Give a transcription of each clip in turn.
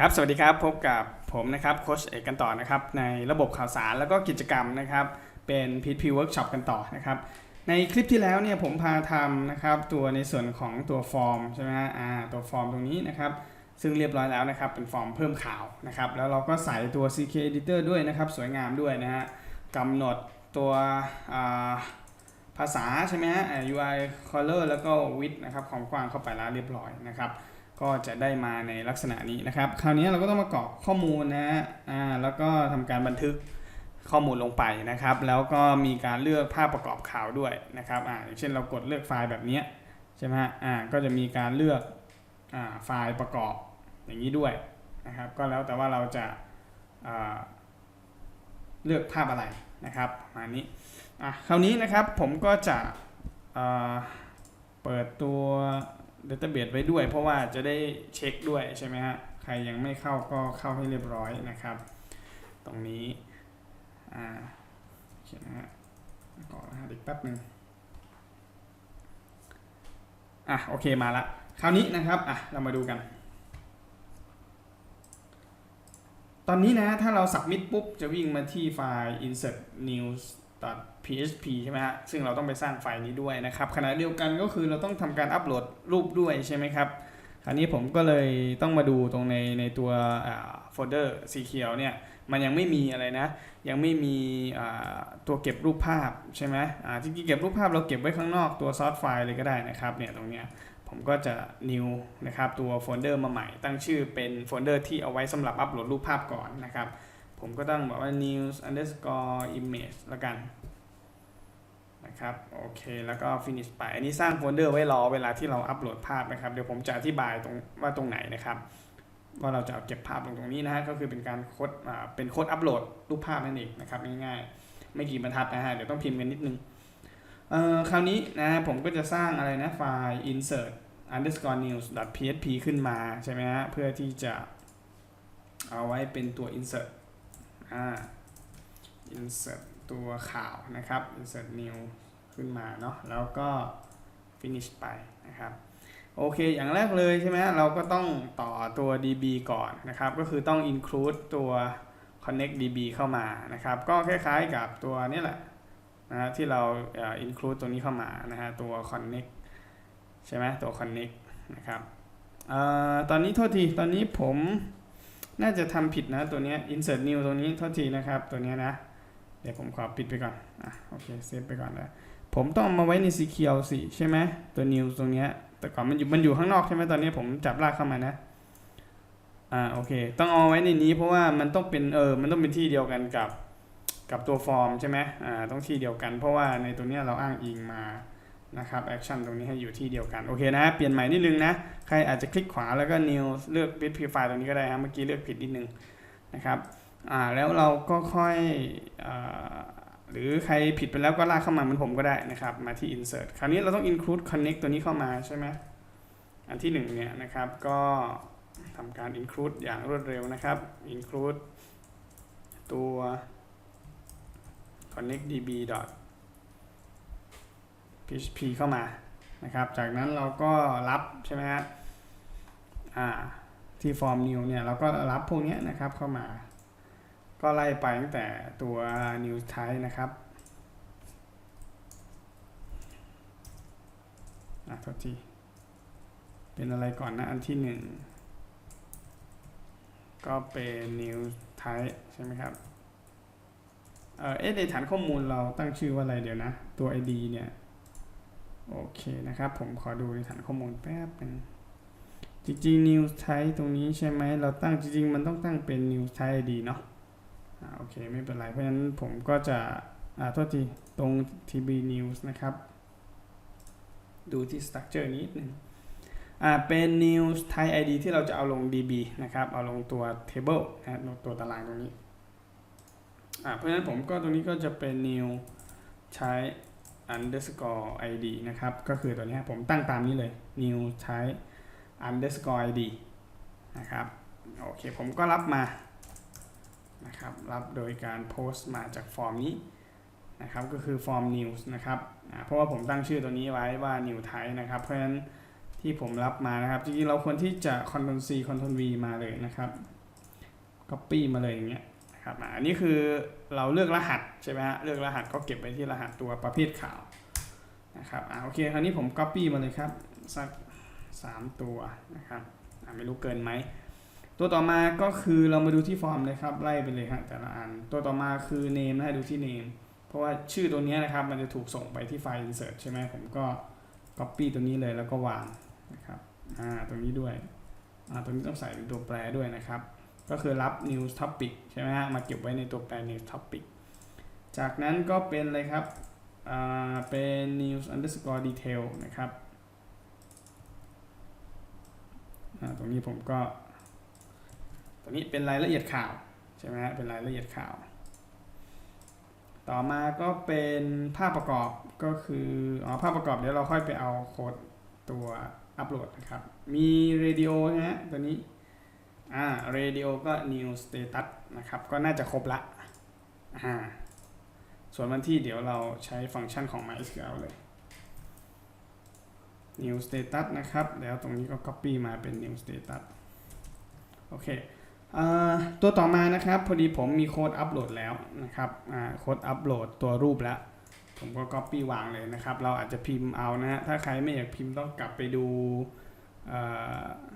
ครับ สวัสดีครับ พบกับผมนะครับโคชเอกกันต่อนะครับ ในระบบข่าวสารแล้วก็กิจกรรมนะครับ เป็นพีทพีเวิร์กช็อปกันต่อนะครับ ในคลิปที่แล้วเนี่ยผมพาทำนะครับตัวในส่วนของตัวฟอร์มใช่ไหมฮะอ่าตัวฟอร์มตรงนี้นะครับ ซึ่งเรียบร้อยแล้วนะครับ เป็นฟอร์มเพิ่มข่าวนะครับ แล้วเราก็ใส่ตัว CK Editor ด้วยนะครับ สวยงามด้วยนะฮะกำหนดตัวาภาษาใช่ไหมฮะ UI color แล้วก็ width นะครับของกว้างเข้าไปแล้วเรียบร้อยนะครับ ก็จะได้มาในลักษณะนี้นะครับ คราวนี้เราก็ต้องมากรอกข้อมูลนะฮะอ่าแล้วก็ทำการบันทึกข้อมูลลงไปนะครับ แล้วก็มีการเลือกภาพประกอบข่าวด้วยนะครับอ่าอย่างเช่นเรากดเลือกไฟล์แบบนี้ใช่ไหมอ่าก็จะมีการเลือกอ่าไฟล์ประกอบอย่างนี้ด้วยนะครับก็แล้วแต่ว่าเราจะอ่าเลือกภาพอะไรนะครับมานี้อะคราวนี้นะครับผมก็จะเปิดตัว database ไว้ด้วย เพราะว่าจะได้เช็คด้วยใช่ไหมฮะใครยังไม่เข้าก็เข้าให้เรียบร้อยนะครับ ตรงนี้อ่าโอเคนนะฮะก่อนรหัสอีกแป๊บหนึ่งอะโอเคมาละคราวนี้นะครับอะเรามาดูกัน ตอนนี้นะถ้าเรา submit ปุ๊บจะวิ่งมาที่ไฟล์ insert news php ใช่ไหมฮะ ซึ่งเราต้องไปสร้างไฟล์นี้ด้วยนะครับ ขณะเดียวกันก็คือเราต้องทำการอัปโหลดรูปด้วยใช่ไหมครับคราวนี้ผมก็เลยต้องมาดูตรงในในตัวโฟลเดอร์สีเขียวเนี่ย มันยังไม่มีอะไรนะ ยังไม่มีตัวเก็บรูปภาพใช่ไหมอ่าจริงๆเก็บรูปภาพเราเก็บไว้ข้างนอกตัวซอสไฟล์เลยก็ได้นะครับ เนี่ยตรงเนี้ยผมก็จะ new นะครับตัวโฟลเดอร์มาใหม่ ตั้งชื่อเป็นโฟลเดอร์ที่เอาไว้สำหรับอัปโหลดรูปภาพก่อนนะครับ ผมก็ต้องบอกว่า news underscore image ละกันนะครับโอเคแล้วก็ finish ไป อันนี้สร้างโฟลเดอร์ไว้รอเวลาที่เราอัปโหลดภาพนะครับ เดี๋ยวผมจะอธิบายตรงว่าตรงไหนนะครับ ว่าเราจะเอาเก็บภาพตรงตรงนี้นะฮะก็คือเป็นการโค้ดอ่าเป็นโค้ดอัปโหลดรูปภาพนั่นเองนะครับง่ายๆไม่กี่บรรทัดนะฮะเดี๋ยวต้องพิมพ์กันนิดนึงเอ่อคราวนี้นะผมก็จะสร้างอะไรนะไฟล์ insert underscore news php ขึ้นมาใช่ไหมฮะเพื่อที่จะเอาไว้เป็นตัว insert อ่า insert ตัวข่าวนะครับ insert new ขึ้นมาเนาะแล้วก็ finish ไปนะครับโอเค อย่างแรกเลยใช่ไหมเราก็ต้องต่อตัว db ก่อนนะครับ ก็คือต้อง include ตัว connect db เข้ามานะครับ ก็คล้ายๆกับตัวนี้แหละนะฮะที่เราอ่อ include ตัวนี้เข้ามานะฮะตัว connect ใช่ไหมตัว connect นะครับอ่อตอนนี้โทษที ตอนนี้ผม น่าจะทำผิดนะตัวนี้ insert new ตรงนี้โทษทีนะครับ ตัวนี้นะ เดี๋ยวผมขอปิดไปก่อน อะโอเคเซฟไปก่อนนะผมต้องมาไว้ในสีเขียวสิใช่ไหมตัว new ตรงนี้แต่ก่อนมันอยู่มันอยู่ข้างนอกใช่ไหมตอนนี้ผมจับลากเข้ามานะอ่าโอเค ต้องเอาไว้ในนี้เพราะว่ามันต้องเป็นเออมันต้องเป็นที่เดียวกันกับกับตัวฟอร์มใช่ไหมอ่าต้องที่เดียวกัน เพราะว่าในตัวนี้เราอ้างอิงมา นะครับแอคชั่นตรงนี้ให้อยู่ที่เดียวกัน โอเคนะ เปลี่ยนใหม่นิดนึงนะ ใครอาจจะคลิกขวาแล้วก็ new เลือก bit p file ตรงนี้ก็ได้ฮะเมื่อกี้เลือกผิดนิดนึงนะครับอ่าแล้วเราก็ค่อยอหรือใครผิดไปแล้วก็ลากเข้ามาเหมือนผมก็ได้นะครับ มาที่ insert คราวนี้เราต้อง include connect ตัวนี้เข้ามาใช่ไหมอันที่หนึ่งเนี่ยนะครับก็ทำการ include อย่างรวดเร็วนะครับ include ตัว connectdb php เข้ามานะครับ จากนั้นเราก็รับใช่ไหมฮะที่ form new เนี่ยเราก็รับพวกนี้นะครับเข้ามา ก็ไล่ไปตั้งแต่ตัว new type นะครับอะโทษทีเป็นอะไรก่อนนะ อันที่หนึ่งก็เป็น new type ใช่ไหมครับเออเอ๊ะในฐานข้อมูลเราตั้งชื่อว่าอะไรเดี๋ยวนะ ตัว id เนี่ย โอเคนะครับ ผมขอดูในฐานข้อมูลแป๊บนึงจริงๆ new type ตรงนี้ใช่ไหมเราตั้งจริงๆ มันต้องตั้งเป็น new type id เนาะอ่าโอเค ไม่เป็นไร เพราะฉะนั้นผมก็จะอ่าโทษทีตรง tb news นะครับ ดูที่ structure นิดนึงอ่าเป็น new type id ที่เราจะเอาลง db นะครับ เอาลงตัว table นะลงตัวตารางตรงนี้อ่าเพราะฉะนั้นผมก็ตรงนี้ก็จะเป็น new ใช้ underscore id นะครับ ก็คือตัวนี้ผมตั้งตามนี้เลย new ใช้ underscore id นะครับโอเคผมก็รับมานะครับรับโดยการโพสต์มาจากฟอร์มนี้นะครับก็คือฟอร์ม news นะครับเพราะว่าผมตั้งชื่อตัวนี้ไว้ว่า new type นะครับ เพราะฉะนั้นที่ผมรับมานะครับจริงๆเราควรที่จะ Ctrl C Ctrl V มาเลยนะครับ Copy มาเลยอย่างเงี้ย ครับอันนี้คือเราเลือกรหัสใช่ไหมฮะเลือกรหัสก็เก็บไว้ที่รหัสตัวประเภทข่าวนะครับอ่าโอเคคราวนี้ผม Copy มาเลยครับสัก3ตัวนะครับอ่าไม่รู้เกินไหมตัวต่อมาก็คือเรามาดูที่ฟอร์มเลยครับไล่ไปเลยฮะแต่ละอันตัวต่อมาคือ name นะดูที่ name เพราะว่าชื่อตัวนี้นะครับมันจะถูกส่งไปที่ไฟล์ insert ใช่ไหมผมก็ copy ตัวนี้เลยแล้วก็วางนะครับอ่าตรงนี้ด้วยอ่าตรงนี้ต้องใส่เป็นตัวแปรด้วยนะครับ ก็คือรับ news topic ใช่ไหมฮะ มาเก็บไว้ในตัวแปร news topic จากนั้นก็เป็นเลยครับอ่าเป็น news underscore detail นะครับอ่าตรงนี้ผมก็ตัวนี้เป็นรายละเอียดข่าว ใช่ไหมฮะ เป็นรายละเอียดข่าว ต่อมาก็เป็นภาพประกอบก็คือ อ๋อ ภาพประกอบเดี๋ยวเราค่อยไปเอาโค้ดตัวอัปโหลดนะครับ มีเรดิโอนะฮะตัวนี้ อ่าเรดิโอก็ new status นะครับ ก็น่าจะครบละอ่าส่วนวันที่เดี๋ยวเราใช้ฟังก์ชันของ MySQL เลย new status นะครับ แล้วตรงนี้ก็ copy มาเป็น new status โอเคอ่าตัวต่อมานะครับ พอดีผมมีโค้ดอัปโหลดแล้วนะครับอ่าโค้ดอัปโหลดตัวรูปแล้ว ผมก็ Copy วางเลยนะครับ เราอาจจะพิมพ์เอานะฮะถ้าใครไม่อยากพิมพ์ต้องกลับไปดูเอ่ออ่า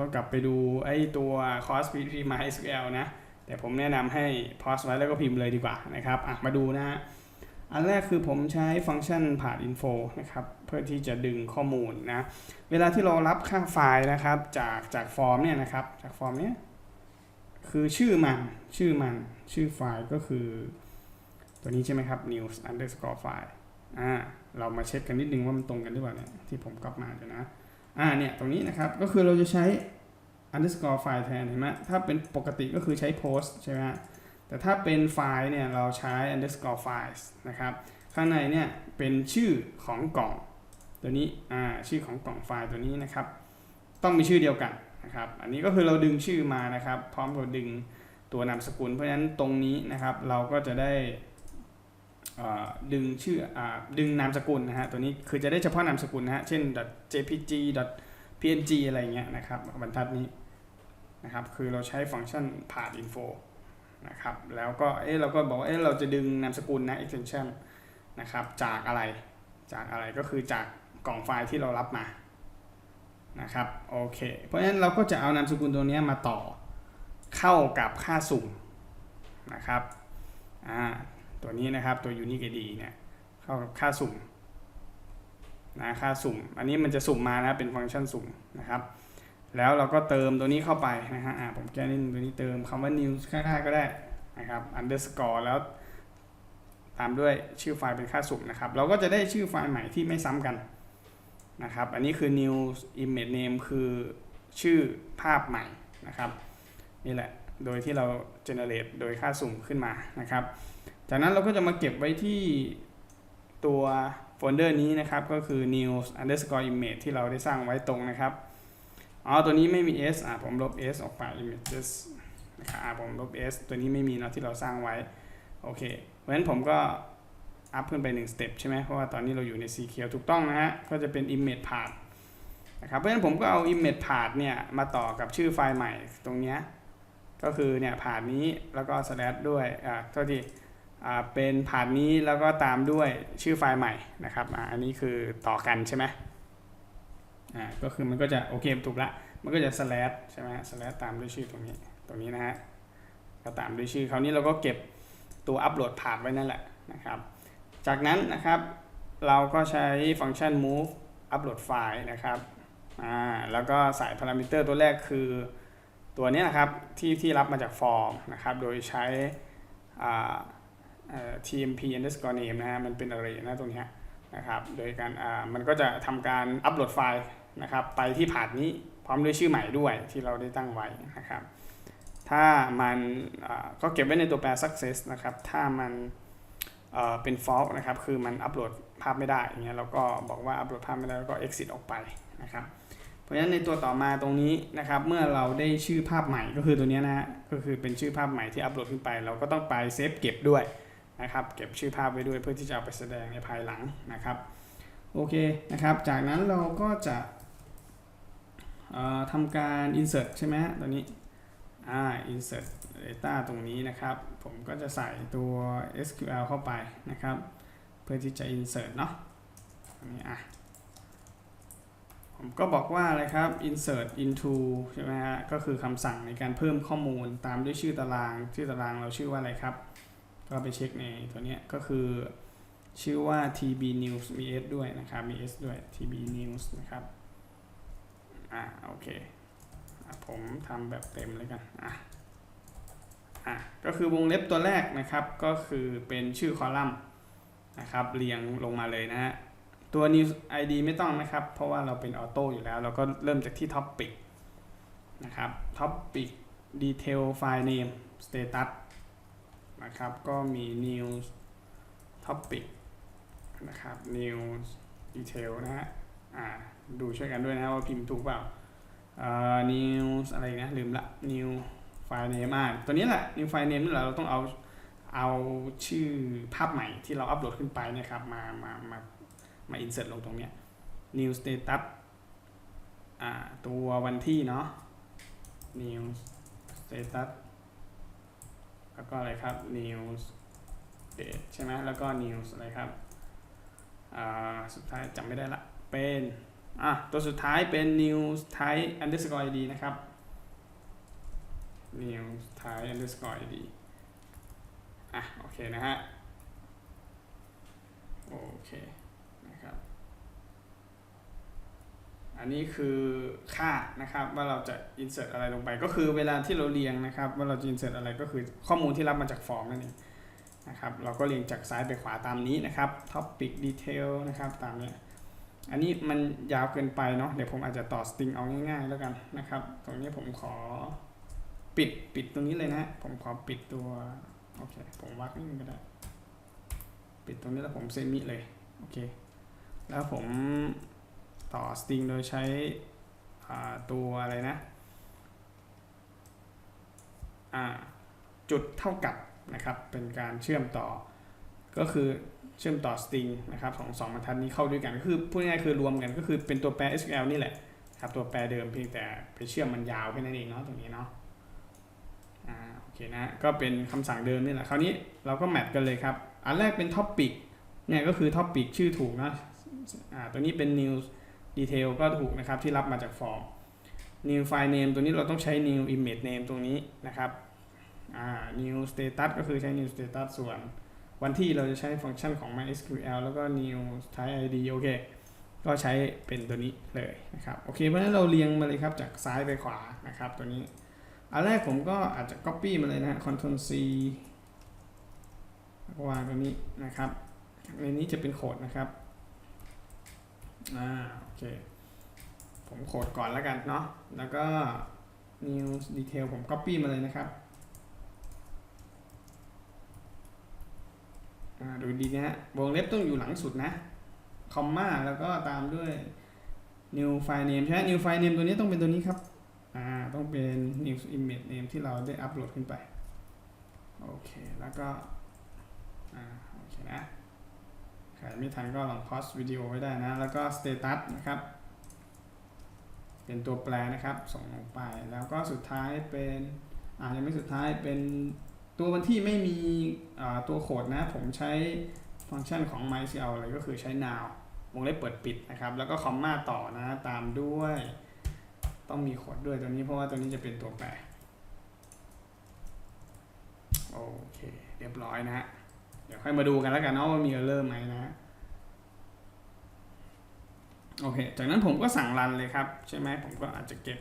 ต้องกลับไปดูไอ้ตัว cos php mysql นะ แต่ผมแนะนำให้ pause ไว้แล้วก็พิมพ์เลยดีกว่านะครับอะมาดูนะฮะอันแรกคือผมใช้ฟังก์ชันผ่าน info นะครับเพื่อที่จะดึงข้อมูลนะ เวลาที่เรารับค่าไฟล์นะครับจากจากฟอร์มเนี่ยนะครับจากฟอร์มเนี้ยคือชื่อมันชื่อมันชื่อไฟล์ก็คือ ตัวนี้ใช่ไหมครับ news underscore file อ่าเรามาเช็คกันนิดนึงว่ามันตรงกันหรือเปล่าเนี่ยที่ผมก๊อปมาเดี๋ยวนะ อ่าเนี่ยตรงนี้นะครับก็คือเราจะใช้ underscore file แทนเห็นไหมถ้าเป็นปกติก็คือใช้ post ใช่ไหมแต่ถ้าเป็นไฟล์เนี่ยเราใช้ underscore files นะครับข้างในเนี่ยเป็นชื่อของกล่องตัวนี้อ่าชื่อของกล่องไฟล์ตัวนี้นะครับ ต้องมีชื่อเดียวกันนะครับ อันนี้ก็คือเราดึงชื่อมานะครับ พร้อมกับดึงตัวนามสกุล เพราะฉะนั้นตรงนี้นะครับเราก็จะได้ ดึงชื่ออดึงนามสกุลนะฮะตัวนี้คือจะได้เฉพาะนามสกุลนะฮะเช่น .jpg .png อะไรเงี้ยนะครับบรรทัดนี้นะครับคือเราใช้ฟังก์ชันผ่าน info นะครับแล้วก็เอ๊ะเราก็บอกว่าเอ๊ะเราจะดึงนามสกุลนะ extension นะครับจากอะไรจากอะไรก็คือจากกล่องไฟล์ที่เรารับมานะครับโอเคเพราะฉะนั้นเราก็จะเอานามสกุลตัวนี้มาต่อเข้ากับค่าสุ่มนะครับอ่า ตัวนี้นะครับตัว unique id เนี่ยเข้ากับค่าสุ่มนะค่าสุ่ม อันนี้มันจะสุ่มมานะเป็นฟังก์ชันสุ่มนะครับ แล้วเราก็เติมตัวนี้เข้าไปนะฮะผมแก้นิดนึงตัวนี้เติมคำว่า news ข้างหน้าก็ได้นะครับ underscore แล้วตามด้วยชื่อไฟล์เป็นค่าสุ่มนะครับ เราก็จะได้ชื่อไฟล์ใหม่ที่ไม่ซ้ำกันนะครับ อันนี้คือ new image name คือชื่อภาพใหม่นะครับ นี่แหละ โดยที่เรา generate โดยค่าสุ่มขึ้นมานะครับ จากนั้นเราก็จะมาเก็บไว้ที่ตัวโฟลเดอร์นี้นะครับ ก็คือ news underscore image ที่เราได้สร้างไว้ตรงนะครับอ๋อตัวนี้ไม่มี s อะผมลบ s ออกไป images นะครับอะผมลบ s ตัวนี้ไม่มีเนาะที่เราสร้างไว้ โอเค เพราะฉะนั้นผมก็อัพขึ้นไป1 step ใช่ไหมเพราะว่าตอนนี้เราอยู่ใน CQ ถูกต้องนะฮะ ก็จะเป็น image path นะครับ เพราะฉะนั้นผมก็เอา image path เนี่ยมาต่อกับชื่อไฟล์ใหม่ตรงเนี้ย ก็คือเนี่ยผ่านนี้แล้วก็ slash ด้วย อ่าโทษทีอ่า เป็นผ่านนี้แล้วก็ตามด้วยชื่อไฟล์ใหม่นะครับอ่าอันนี้คือต่อกันใช่ไหมอ่าก็คือมันก็จะโอเคถูกละมันก็จะ slash ใช่ไหม slash ตามด้วยชื่อตรงนี้ตรงนี้นะฮะก็ตามด้วยชื่อคราวนี้เราก็เก็บตัวอัปโหลดผ่านไว้นั่นแหละนะครับ จากนั้นนะครับเราก็ใช้ฟังก์ชัน move upload file นะครับอ่าแล้วก็ใส่พารามิเตอร์ตัวแรกคือตัวนี้นะครับที่ที่รับมาจากฟอร์มนะครับโดยใช้อ่า tmp underscore name นะฮะมันเป็น array นะตรงนี้นะครับโดยการอ่ามันก็จะทำการอัปโหลดไฟล์นะครับไปที่ผานนี้พร้อมด้วยชื่อใหม่ด้วยที่เราได้ตั้งไว้นะครับ ถ้ามันอ่าก็เก็บไว้ในตัวแปร success นะครับ ถ้ามันเอ่อเป็น false นะครับ คือมันอัปโหลดภาพไม่ได้อย่างเงี้ยเราก็บอกว่าอัปโหลดภาพไม่ได้แล้วก็ exit ออกไปนะครับ เพราะฉะนั้นในตัวต่อมาตรงนี้นะครับ เมื่อเราได้ชื่อภาพใหม่ก็คือตัวนี้นะฮะก็คือเป็นชื่อภาพใหม่ที่อัปโหลดขึ้นไป เราก็ต้องไปเซฟเก็บด้วย นะครับเก็บชื่อภาพไว้ด้วยเพื่อที่จะเอาไปแสดงในภายหลังนะครับโอเคนะครับ จากนั้นเราก็จะทำการ insert ใช่ไหมตอนนี้อ่า insert data ตรงนี้นะครับ ผมก็จะใส่ตัว SQL เข้าไปนะครับ เพื่อที่จะ insert เนาะนนี้อะผมก็บอกว่าอะไรครับ insert into ใช่ไหมฮะก็คือคำสั่งในการเพิ่มข้อมูลตามด้วยชื่อตาราง ชื่อตารางเราชื่อว่าอะไรครับ ก็ไปเช็คในตัวนี้ก็คือชื่อว่า tb news มี s ด้วยนะครับ มี s ด้วย tb news นะครับ อ่าโอเคอผมทำแบบเต็มเลยกัน อะ อะ ก็คือวงเล็บตัวแรกนะครับ ก็คือเป็นชื่อคอลัมน์นะครับ เรียงลงมาเลยนะฮะ ตัว news id ไม่ต้องนะครับ เพราะว่าเราเป็นออโต้อยู่แล้ว เราก็เริ่มจากที่ topic นะครับ topic detail file name status นะครับ ก็มี news topic นะครับ news detail นะฮะอ่าดูช่วยกันด้วยนะว่าพิมพ์ถูกเปล่าเอ่อ news อะไรนะ ลืมละ new file name อ่าตัวนี้แหละ new file name นี่แหละเราต้องเอาเอาชื่อภาพใหม่ที่เราอัปโหลดขึ้นไปนะครับ มามามามา insert ลงตรงเนี้ย new status อ่าตัววันที่เนาะ new status แล้วก็อะไรครับ news date ใช่ไหมแล้วก็ news อะไรครับอ่าสุดท้ายจำไม่ได้ละ เป็นอะตัวสุดท้ายเป็น news type underscore id นะครับ news type underscore id อะ โอเคนะฮะ โอเค นะครับ อันนี้คือค่านะครับว่าเราจะ insert อะไรลงไป ก็คือเวลาที่เราเรียงนะครับ ว่าเราจะ insert อะไรก็คือข้อมูลที่รับมาจากฟอร์มนั่นเองนะครับเราก็เรียงจากซ้ายไปขวาตามนี้นะครับ topic detail นะครับตามเนี้ยอันนี้มันยาวเกินไปเนาะเดี๋ยวผมอาจจะต่อ string เอาง่ายๆแล้วกันนะครับ ตรงนี้ผมขอปิดปิดตรงนี้เลยนะ ผมขอปิดตัวโอเคผมวักนิดนึงก็ได้ ปิดตรงนี้แล้วผมเซมิเลยโอเค แล้วผม ต่อ string โดยใช้ตัวอะไรนะจุดเท่ากับนะครับเป็นการเชื่อมต่อ ก็คือเชื่อมต่อ string นะครับของสองบรรทัดนี้เข้าด้วยกันก็คือพูดง่ายๆคือรวมกันก็คือเป็นตัวแปร SQL นี่แหละครับตัวแปรเดิมเพียงแต่ไปเชื่อมมันยาวแค่นั้นเองเนาะตรงนี้เนาะอ่าโอเคนะก็เป็นคำสั่งเดิมนี่แหละคราวนี้เราก็แมทกันเลยครับ อันแรกเป็น topic เนี่ยก็คือ topic ชื่อถูกนะอ่าตัวนี้เป็น news detail ก็ถูกนะครับที่รับมาจากฟอร์ม new file name ตัวนี้เราต้องใช้ new image name ตรงนี้นะครับ new status ก็คือใช้ new status ส่วนวันที่เราจะใช้ฟังก์ชันของ MySQL แล้วก็ new type id โอเค ก็ใช้เป็นตัวนี้เลยนะครับ โอเค เพราะฉะนั้นเราเรียงมาเลยครับ จากซ้ายไปขวานะครับ ตัวนี้ อันแรกผมก็อาจจะ copy มาเลยนะฮะ Ctrl C วางตรงนี้นะครับ ในนี้จะเป็นโคดนะครับ อ่าโอเค ผมโคดก่อนแล้วกันเนาะแล้วก็ new detail ผม copy มาเลยนะครับอ่าดูดีนะฮะวงเล็บต้องอยู่หลังสุดนะ คอมมาแล้วก็ตามด้วย new file name ใช่ไหม new file name ตัวนี้ต้องเป็นตัวนี้ครับ อ่า ต้องเป็น new image name ที่เราได้อัปโหลดขึ้นไป โอเค แล้วก็ อ่า โอเคนะ ไม่ทันก็ลองพอสวิดีโอไว้ได้นะ แล้วก็ status นะครับ เป็นตัวแปรนะครับ ส่งลงไป แล้วก็สุดท้ายเป็นอ่ายังไม่สุดท้ายเป็นตัววันที่ไม่มีตัวโคดนะ ผมใช้ฟังก์ชันของ MySQL เลยก็คือใช้ now วงเล็บเปิดปิดนะครับ แล้วก็คอมมาต่อนะ ตามด้วย ต้องมีโคดด้วยตัวนี้เพราะว่าตัวนี้จะเป็นตัวแปร โอเค เรียบร้อยนะฮะ เดี๋ยวค่อยมาดูกันแล้วกันเนาะว่ามีเออร์เลอร์ไหมนะ โอเค จากนั้นผมก็สั่งรันเลยครับ ใช่ไหมผมก็อาจจะเก็บ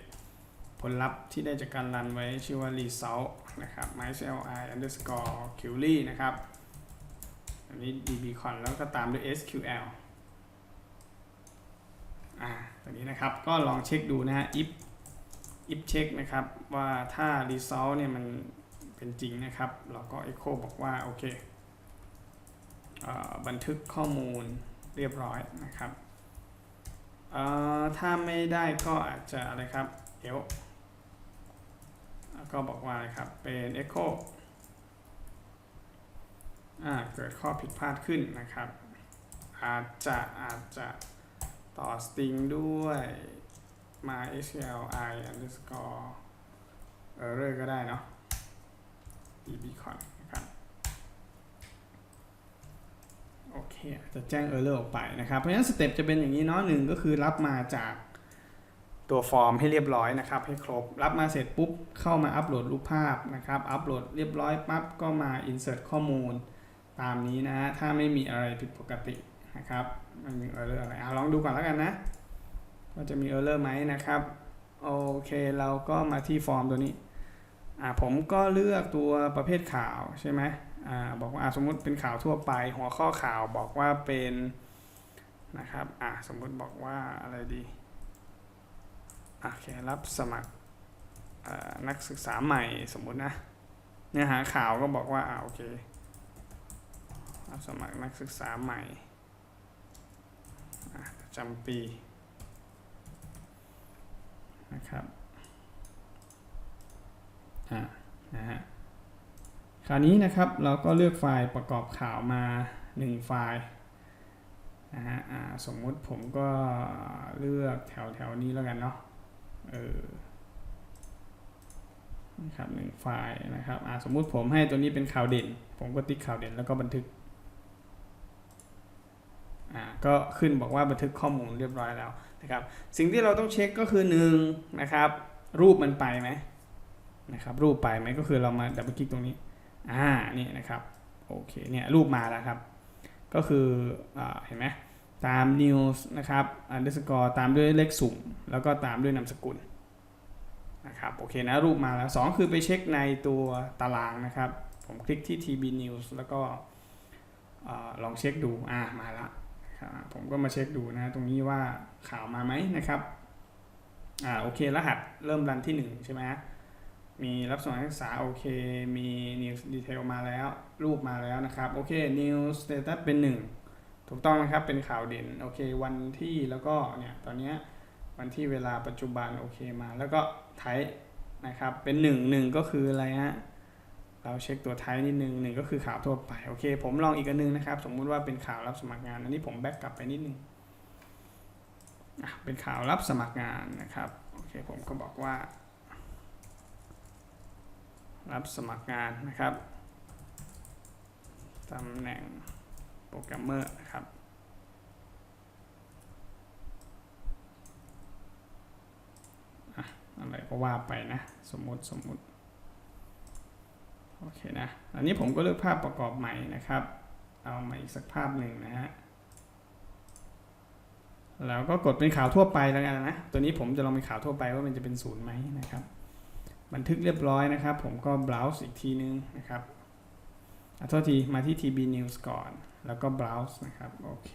ผลลัพธ์ที่ได้จากการรันไว้ชื่อว่า result นะครับ mycli underscore query นะครับอันนี้ dbcon แล้วก็ตามด้วย sql อ่าตัวนี้นะครับก็ลองเช็คดูนะฮะ if if check นะครับว่าถ้า result เนี่ยมันเป็นจริงนะครับ เราก็ echo บอกว่า โอเค บันทึกข้อมูลเรียบร้อยนะครับถ้าไม่ได้ก็อาจจะอะไรครับ else แล้วก็บอกว่าอะไรครับ เป็น echo เกิดข้อผิดพลาดขึ้นนะครับ อาจจะอาจจะต่อ string ด้วยมา CLI underscore error ก็ได้เนาะ dbcon นะครับ โอเคจะแจ้ง error ออกไปนะครับ เพราะฉะนั้นสเต็ปจะเป็นอย่างนี้เนาะหนึ่งก็คือรับมาจากตัวฟอร์มให้เรียบร้อยนะครับ ให้ครบรับมาเสร็จปุ๊บ เข้ามาอัปโหลดรูปภาพนะครับ อัปโหลดเรียบร้อยปั๊บก็มา insert ข้อมูล ตามนี้นะฮะถ้าไม่มีอะไรผิดปกตินะครับมันมี error อะไรอะลองดูก่อนแล้วกันนะว่าจะมี error ไหมนะครับโอเคเราก็มาที่ฟอร์มตัวนี้อ่าผมก็เลือกตัวประเภทข่าวใช่ไหม อ่าบอกว่าอ่าสมมุติเป็นข่าวทั่วไป หัวข้อข่าวบอกว่าเป็นนะครับอ่าสมมุติบอกว่าอะไรดีอะโอเครับสมัครนักศึกษาใหม่สมมุตินะเนื้อหาข่าวก็บอกว่าอ่าโอเครับสมัครนักศึกษาใหม่ประจำปีนะครับอ่านะฮะ คราวนี้นะครับเราก็เลือกไฟล์ประกอบข่าวมา 1 ไฟล์นะฮะสมมติผมก็เลือกแถวแถวนี้แล้วกันเนาะเออนะครับหนึ่งไฟล์นะครับอาสมมุติผมให้ตัวนี้เป็นข่าวเด่น ผมก็ติ๊กข่าวเด่นแล้วก็บันทึกอ่าก็ขึ้นบอกว่าบันทึกข้อมูลเรียบร้อยแล้วนะครับ สิ่งที่เราต้องเช็คก็คือหนึ่งนะครับ รูปมันไปไหมนะครับ รูปไปไหมก็คือเรามาดับเบิลคลิกตรงนี้ อ่านี่นะครับโอเคเนี่ยรูปมาแล้วครับ ก็คืออเห็นไหมตาม news นะครับ underscore ตามด้วยเลขสุ่ม แล้วก็ตามด้วยนามสกุลนะครับโอเคนะรูปมาแล้ว 2 คือไปเช็คในตัวตารางนะครับ ผมคลิกที่ TB News แล้วก็ลองเช็คดูอ่ามาแล้วผมก็มาเช็คดูนะ ตรงนี้ว่าข่าวมาไหมนะครับอ่าโอเครหัสเริ่มรันที่ 1 ใช่ไหมฮะ มีรับสมัครนักศึกษาโอเค มี news detail มาแล้ว รูปมาแล้วนะครับ โอเค news status เป็น 1 ถูกต้องนะครับ เป็นข่าวเด่น โอเค วันที่แล้วก็เนี่ย ตอนนี้วันที่เวลาปัจจุบันโอเคมา แล้วก็ไทยนะครับ เป็น1 1ก็คืออะไรฮะ เราเช็คตัวไทยนิดนึงหนึ่งก็คือข่าวทั่วไป โอเค ผมลองอีกอันนึงนะครับ สมมุติว่าเป็นข่าวรับสมัครงาน อันนี้ผมแบ็กกลับไปนิดนึงอะเป็นข่าวรับสมัครงานนะครับ โอเค ผมก็บอกว่า รับสมัครงานนะครับตำแหน่งโปรแกรมเมอร์นะครับอะไรก็ว่าไปนะ สมมติสมมติโอเคนะอันนี้ผมก็เลือกภาพประกอบใหม่นะครับ เอามาอีกสักภาพหนึ่งนะฮะแล้วก็กดเป็นข่าวทั่วไปแล้วกันนะ ตัวนี้ผมจะลองเป็นข่าวทั่วไปว่ามันจะเป็นศูนย์ไหมนะครับ บันทึกเรียบร้อยนะครับ ผมก็ browse อีกทีนึงนะครับอโทษทีมาที่ TB News ก่อน แล้วก็ browse นะครับ โอเค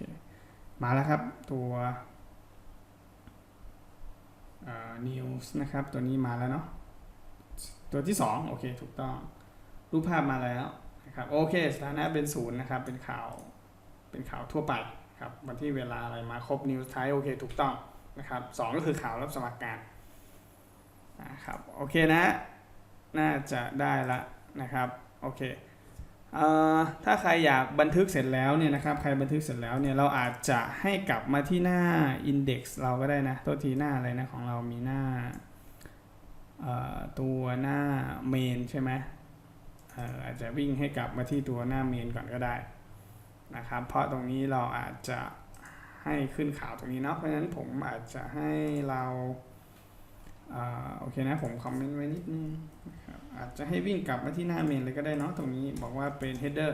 มาแล้วครับตัวเอ่อ news นะครับ ตัวนี้มาแล้วเนาะตัวที่ 2 โอเค ถูกต้อง รูปภาพมาแล้วนะครับ โอเค สถานะเป็นศูนย์นะครับ เป็นข่าว เป็นข่าวทั่วไปครับวันที่เวลาอะไรมาครบ news ไทยโอเค ถูกต้องนะครับสองก็คือข่าวรับสมัครงาน นะครับโอเคนะ น่าจะได้ละนะครับโอเคเอ่อถ้าใครอยากบันทึกเสร็จแล้วเนี่ยนะครับ ใครบันทึกเสร็จแล้วเนี่ยเราอาจจะให้กลับมาที่หน้า index เราก็ได้นะ ตัวทีหน้าอะไรนะ ของเรามีหน้าเอ่อตัวหน้า main ใช่ไหมเอ่ออาจจะวิ่งให้กลับมาที่ตัวหน้า main ก่อนก็ได้นะครับ เพราะตรงนี้เราอาจจะให้ขึ้นข่าวตรงนี้เนาะเพราะฉะนั้นผมอาจจะให้เรา โอเคนะผมคอมเมนต์ไว้นิดนึงนะครับอาจจะให้วิ่งกลับมาที่หน้าเมนเลยก็ได้เนาะตรงนี้บอกว่าเป็น header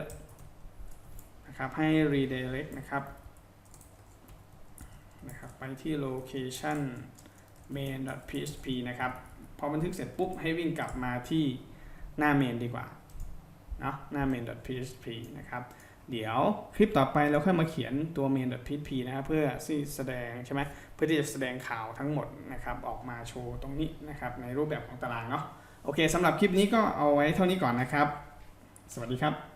นะครับให้ redirect นะครับนะครับ ไปที่ location main.php นะครับ พอบันทึกเสร็จปุ๊บ ให้วิ่งกลับมาที่หน้าเมนดีกว่าเนาะหน้า main.php นะครับ เดี๋ยวคลิปต่อไปเราค่อยมาเขียนตัว main.php นะครับเพื่อที่แสดงใช่ไหม เพื่อที่จะแสดงข่าวทั้งหมดนะครับออกมาโชว์ตรงนี้นะครับในรูปแบบของตารางเนาะโอเคสำหรับคลิปนี้ก็เอาไว้เท่านี้ก่อนนะครับ สวัสดีครับ